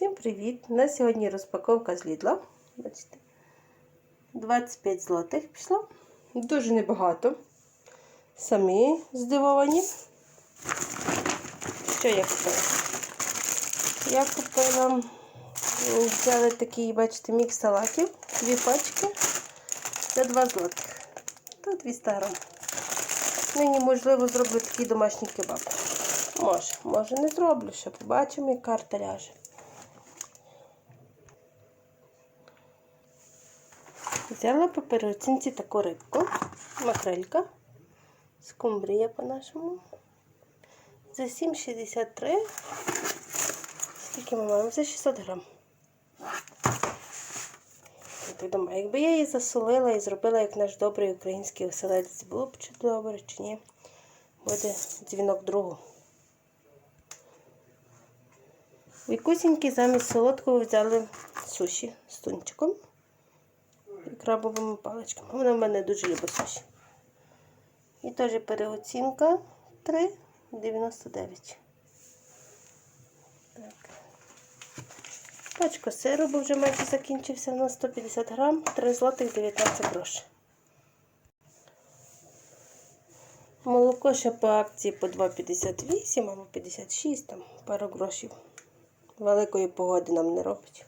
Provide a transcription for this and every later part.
Всім привіт! На сьогодні розпаковка з Лідла. Бачите, 25 злотих пішло. Дуже небагато. Самі здивовані. Що я купила? Я купила, взяли такий, бачите, мікс салатів, дві пачки за 2 злотих. Та 200 грам. Нині, можливо, зроблю такий домашній кебаб. Може, може не зроблю, ще побачимо, як карта ляже. Взяла по переоцінці таку рибку, макрелька, скумбрія по-нашому. За 7,63. Скільки ми маємо? За 600 грам. Думаю, якби я її засолила і зробила як наш добрий український оселедець, було б чи добре, чи ні. Буде дзвінок другу. Вікусіньки замість солодкого взяли суші з тунчиком крабовими паличками. Вона в мене дуже любить суші. І теж переоцінка 3,99. Так. Пачка сиру, бо вже майже закінчився на 150 грам, 3 злотих 19 грошей. Молоко ще по акції по 2,58 або 56, там пару грошів. Великої погоди нам не робить.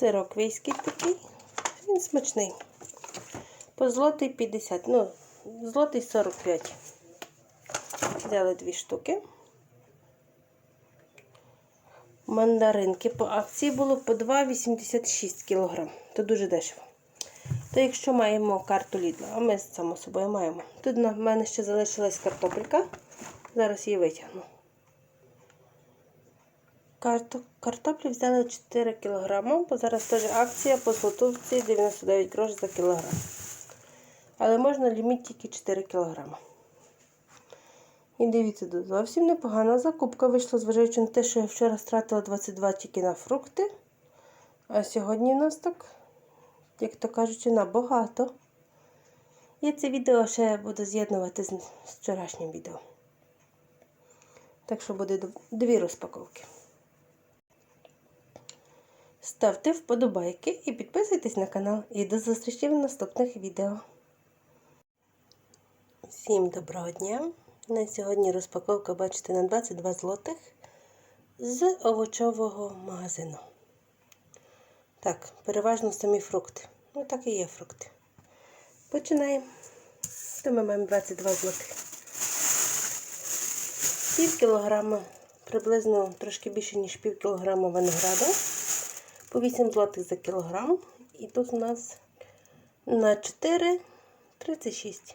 Сирок війський такий, він смачний. По злотий 50, ну, злотий 45. Взяли дві штуки. Мандаринки по акції було по 2,86 кг. То дуже дешево. То якщо маємо карту Лідла, а ми само собою маємо. Тут на мене ще залишилась картопелька. Зараз її витягну. Картоплі взяли 4 кг, бо зараз теж акція по злотовці 99 грош за кілограм. Але можна ліміт тільки 4 кг. І дивіться, зовсім непогана закупка вийшла, зважаючи на те, що я вчора стратила 22 тільки на фрукти. А сьогодні в нас так, як то кажучи, набагато. Я це відео ще буду з'єднувати з вчорашнім відео. Так що буде дві розпаковки. Ставте вподобайки і підписуйтесь на канал. І до зустрічі в наступних відео. Всім доброго дня! На сьогодні розпаковка, бачите, на 22 злотих з овочового магазину. Так, переважно самі фрукти. Ну, так і є фрукти. Починаємо. То ми маємо 22 злотих. Пів кілограма, приблизно трошки більше, ніж пів кілограма винограду. По 8 злотих за кілограм. І тут у нас на 4,36.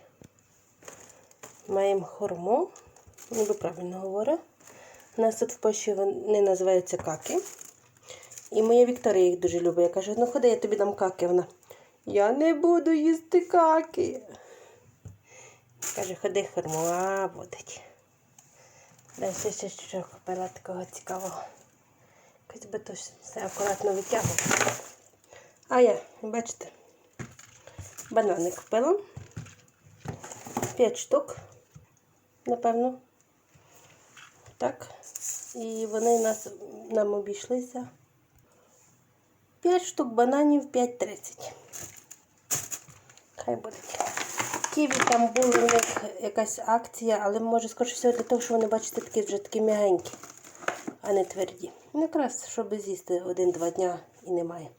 Маємо хорму, ніби правильно говорю. У нас тут в Польщі вони називаються каки. І моя Вікторія їх дуже любить. Я кажу, ну ходи, я тобі дам каки. Вона. Я не буду їсти каки. Каже, ходи хорму, а. Дай ще ще що купила такого цікавого. Якось би то все акуратно витягувати. А я, бачите, банани купила. 5 штук, напевно. Так. І вони нас, нам обійшлися. 5 штук бананів 5,30. Хай буде. Ківі там була у них якась акція, але може скоріше всього для того, що вони, бачите, такі вже такі м'ягенькі, а не тверді. Ну, якраз, щоб з'їсти один-два дня і немає.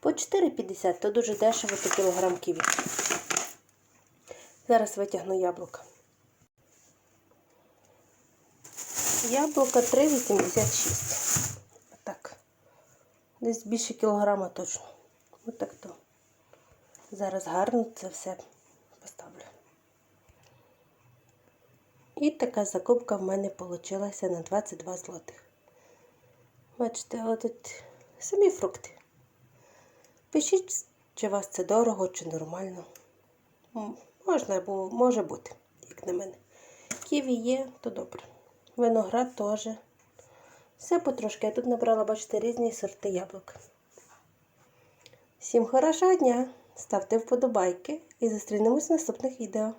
По 4,50 то дуже дешево то кілограм ківі. Зараз витягну яблука. Яблука 3,86. Так. Десь більше кілограма точно. Ось так то. Зараз гарно це все І така закупка в мене вийшла на 22 злотих. Бачите, але тут самі фрукти. Пишіть, чи вас це дорого, чи нормально. Можна, бо може бути, як на мене. Ківі є, то добре. Виноград теж. Все потрошки. Я тут набрала, бачите, різні сорти яблук. Всім хорошого дня! Ставте вподобайки і зустрінемось в наступних відео.